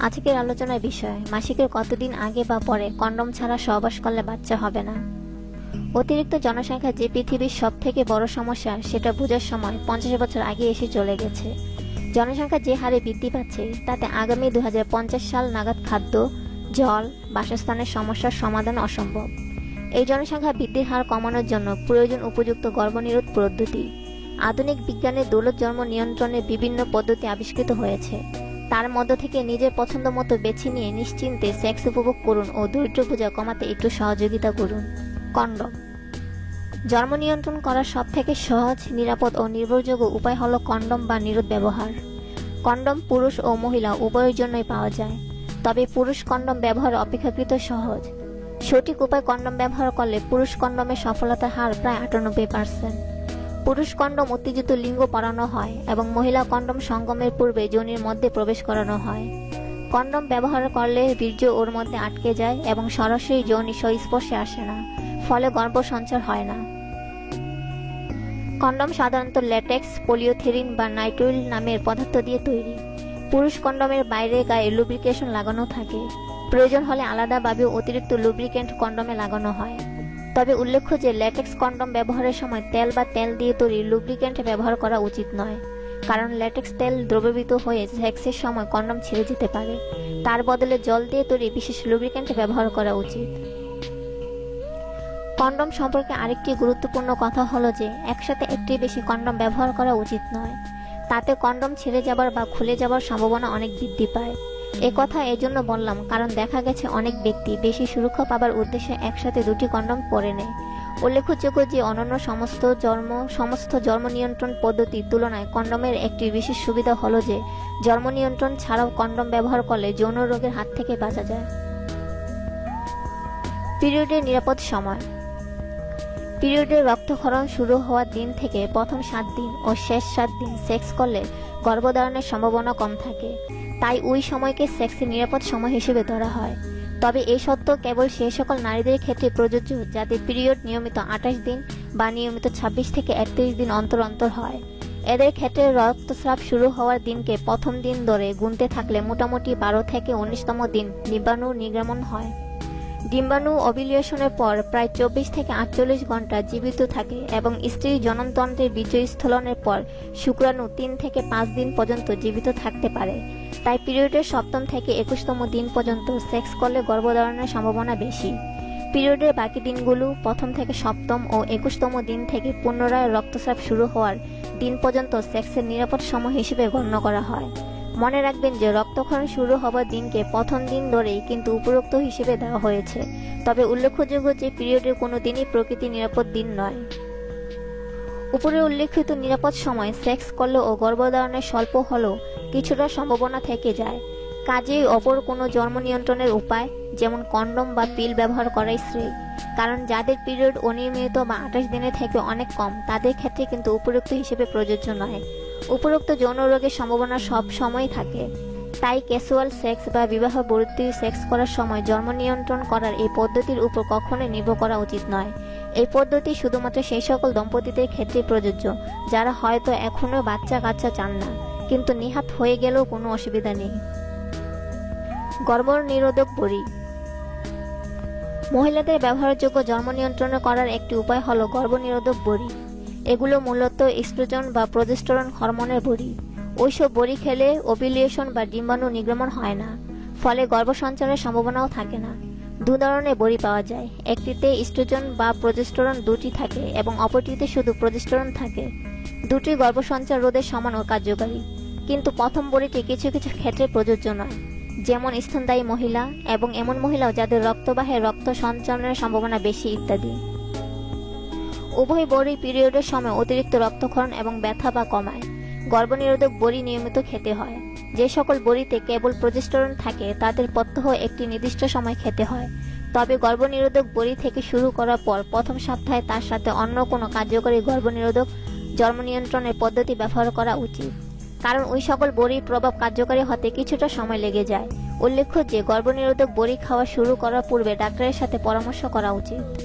আজকের আলোচনার বিষয় মাসিকের কতদিন আগে বা পরে কন্ডম ছাড়া সহবাস করলে বাচ্চা হবে না? অতিরিক্ত জনসংখ্যা যে পৃথিবীর সব থেকে বড় সমস্যা, সেটা বোঝার সময় পঞ্চাশ বছর আগে এসে চলে গেছে। জনসংখ্যা যে হারে বৃদ্ধি পাচ্ছে, তাতে আগামী দু হাজার পঞ্চাশ সাল নাগাদ খাদ্য, জল, বাসস্থানের সমস্যার সমাধান অসম্ভব। এই জনসংখ্যা বৃদ্ধির হার কমানোর জন্য প্রয়োজন উপযুক্ত গর্ভনিরোধ পদ্ধতি। আধুনিক বিজ্ঞানের দৌলত জন্ম নিয়ন্ত্রণের বিভিন্ন পদ্ধতি আবিষ্কৃত হয়েছে। তার মধ্য থেকে নিজের পছন্দ মতো বেছে নিয়ে নিশ্চিন্তে সেক্স উপভোগ করুন ও দরিদ্র পূজা কমাতে একটু সহযোগিতা করুন। কন্ডম জন্ম নিয়ন্ত্রণ করার সব থেকে সহজ, নিরাপদ ও নির্ভরযোগ্য উপায় হলো কন্ডম বা নিরোধ ব্যবহার। কন্ডম পুরুষ ও মহিলা উভয়ের জন্যই পাওয়া যায়। তবে পুরুষ কন্ডম ব্যবহার অপেক্ষাকৃত সহজ। সঠিক উপায় কন্ডম ব্যবহার করলে পুরুষ কন্ডমের সফলতার হার প্রায় আটানব্বই পার্সেন্ট পুরুষ কন্ডম উত্তেজিত লিঙ্গ পরানো হয় এবং মহিলা কন্ডম সঙ্গমের পূর্বে যোনির মধ্যে প্রবেশ করানো হয়। কন্ডম ব্যবহার করলে বীর্য ওর মধ্যে আটকে যায় এবং সরাসরি যৌনি সংস্পর্শে আসে না, ফলে গর্ভ সঞ্চার হয় না। কন্ডম সাধারণত ল্যাটেক্স, পলিওথেরিন বা নাইট্রোইল নামের পদার্থ দিয়ে তৈরি। পুরুষ কন্ডমের বাইরে গায়ে লুব্রিকেশন লাগানো থাকে। প্রয়োজন হলে আলাদাভাবে অতিরিক্ত লুব্রিকেন্ট কন্ডমে লাগানো হয়। তবে উল্লেখ্য যে ল্যাটেক্স কন্ডম ব্যবহারের সময় তেল বা তেল দিয়ে তৈরি লুব্রিকেন্ট ব্যবহার করা উচিত নয়, কারণ ল্যাটেক্স তেল দ্রবীভূত হয়ে সেক্সের সময় কন্ডম ছিঁড়ে যেতে পারে। তার বদলে জল দিয়ে তৈরি বিশেষ লুব্রিকেন্ট ব্যবহার করা উচিত। কন্ডম সম্পর্কে আরেকটি গুরুত্বপূর্ণ কথা হলো যে, একসাথে একটি বেশি কন্ডম ব্যবহার করা উচিত নয়। তাতে কন্ডম ছিঁড়ে যাবার বা খুলে যাবার সম্ভাবনা অনেক বৃদ্ধি পায়। এ কথা এজন্য বললাম, কারণ দেখা গেছে অনেক ব্যক্তি বেশি সুরক্ষা পাবার উদ্দেশ্যে একসাথে দুটি কন্ডম পরে নেয়। উল্লেখযোগ্য যে অনন্য সমস্ত জন্ম সমস্ত জন্ম নিয়ন্ত্রণ পদ্ধতির তুলনায় কন্ডমের একটি বিশেষ সুবিধা হলো যে, জন্ম নিয়ন্ত্রণ ছাড়াও কন্ডম ব্যবহার করলে যৌন রোগের হাত থেকে বাঁচা যায়। পিরিয়ডের নিরাপদ সময়। পিরিয়ডের রক্তক্ষরণ শুরু হওয়ার দিন থেকে প্রথম সাত দিন ও শেষ সাত দিন সেক্স করলে গর্ভধারণের সম্ভাবনা কম থাকে। তাই ওই সময়কে সেক্সের নিরাপদ সময় হিসেবে ধরা হয়। তবে এই সত্য কেবল সেই সকল নারীদের ক্ষেত্রে প্রযোজ্য যাদের পিরিয়ড নিয়মিত আঠাশ দিন বা নিয়মিত ২৬ থেকে একত্রিশ দিন অন্তর অন্তর হয়। এদের ক্ষেত্রে রক্তস্রাব শুরু হওয়ার দিনকে প্রথম দিন ধরে গুনতে থাকলে মোটামুটি বারো থেকে উনিশতম দিন নির্বাণু নির্গমন হয়। ডিম্বাণু অবিলিয়েশনের পর প্রায় চব্বিশ থেকে আটচল্লিশ ঘণ্টা জীবিত থাকে এবং স্ত্রীর জননতন্ত্রের বীর্যস্থলনের পর শুক্রাণু তিন থেকে পাঁচ দিন পর্যন্ত জীবিত থাকতে পারে। তাই পিরিয়ডের সপ্তম থেকে একুশতম দিন পর্যন্ত সেক্স করলে গর্ভধারণের সম্ভাবনা বেশি। পিরিয়ডের বাকি দিনগুলো প্রথম থেকে সপ্তম ও একুশতম দিন থেকে পুনরায় রক্তস্রাব শুরু হওয়ার দিন পর্যন্ত সেক্সের নিরাপদ সময় হিসেবে গণ্য করা হয়। মনে রাখবেন যে রক্তক্ষরণ শুরু হবার দিনকে প্রথম দিন ধরেই কিন্তু উপরোক্ত হিসেবে দেওয়া হয়েছে। তবে উল্লেখযোগ্য যে পিরিয়ডের কোনো দিনই প্রকৃতি নিরাপদ দিন নয়। উপরে উল্লেখিত নিরাপদ সময় সেক্স করলে ও গর্ভধারণের স্বল্প হলেও কিছুটা সম্ভাবনা থেকে যায়। কাজেই অপর কোনো জন্ম নিয়ন্ত্রণের উপায়, যেমন কন্ডম বা পিল ব্যবহার করাই শ্রেয়। কারণ যাদের পিরিয়ড অনিয়মিত বা আঠাশ দিনের থেকে অনেক কম, তাদের ক্ষেত্রে কিন্তু উপরোক্ত হিসেবে প্রযোজ্য নয়। উপরোক্ত যৌন রোগের সম্ভাবনা সব সময় থাকে। তাই ক্যাসুয়াল সেক্স বা বিবাহ বর্তী সেক্স করার সময় জন্ম নিয়ন্ত্রণ করার এই পদ্ধতির উপর কখনোই নির্ভর করা উচিত নয়। এই পদ্ধতি শুধুমাত্র সেই সকল দম্পতিদের ক্ষেত্রে প্রযোজ্য, যারা হয়তো এখনও বাচ্চা কাচ্চা চান না, কিন্তু নিহাত হয়ে গেলেও কোনো অসুবিধা নেই। গর্ভ নিরোধক বড়ি। মহিলাদের ব্যবহারযোগ্য জন্ম নিয়ন্ত্রণ করার একটি উপায় হলো গর্ভনিরোধক বড়ি। এগুলো মূলত ইস্ট্রোজন বা প্রজেস্টেরন হরমোনের বড়ি। ওইসব বড়ি খেলে ওভিলিয়েশন বা ডিম্বাণু নির্গমন হয় না, ফলে গর্ভসঞ্চারের সম্ভাবনাও থাকে না। দু ধরনের বড়ি পাওয়া যায়, একটিতে ইস্ট্রোজন বা প্রজেস্টেরন দুটি থাকে এবং অপরটিতে শুধু প্রজেস্টেরন থাকে। দুটি গর্ভসঞ্চার রোধের সমান ও কার্যকারী, কিন্তু প্রথম বড়িটি কিছু কিছু ক্ষেত্রে প্রযোজ্য নয়। যেমন স্তনদায়ী মহিলা এবং এমন মহিলাও যাদের রক্তবাহে রক্ত সঞ্চালনের সম্ভাবনা বেশি ইত্যাদি। উভয় বড়ি পিরিয়ডের সময় অতিরিক্ত রক্তক্ষরণ এবং ব্যথা বা কমায়। গর্ভনিরোধক বড়ি নিয়মিত খেতে হয়। যে সকল বড়িতে কেবল প্রজেস্টেরন থাকে, তাদের প্রত্যহ একটি নির্দিষ্ট সময় খেতে হয়। তবে গর্ভনিরোধক বড়ি থেকে শুরু করার পর প্রথম সপ্তাহে তার সাথে অন্য কোনো কার্যকরী গর্ভনিরোধক জন্ম নিয়ন্ত্রণের পদ্ধতি ব্যবহার করা উচিত। কারণ ওই সকল বড়ির প্রভাব কার্যকারী হতে কিছুটা সময় লেগে যায়। উল্লেখ্য যে, গর্ভনিরোধক বড়ি খাওয়া শুরু করার পূর্বে ডাক্তারের সাথে পরামর্শ করা উচিত।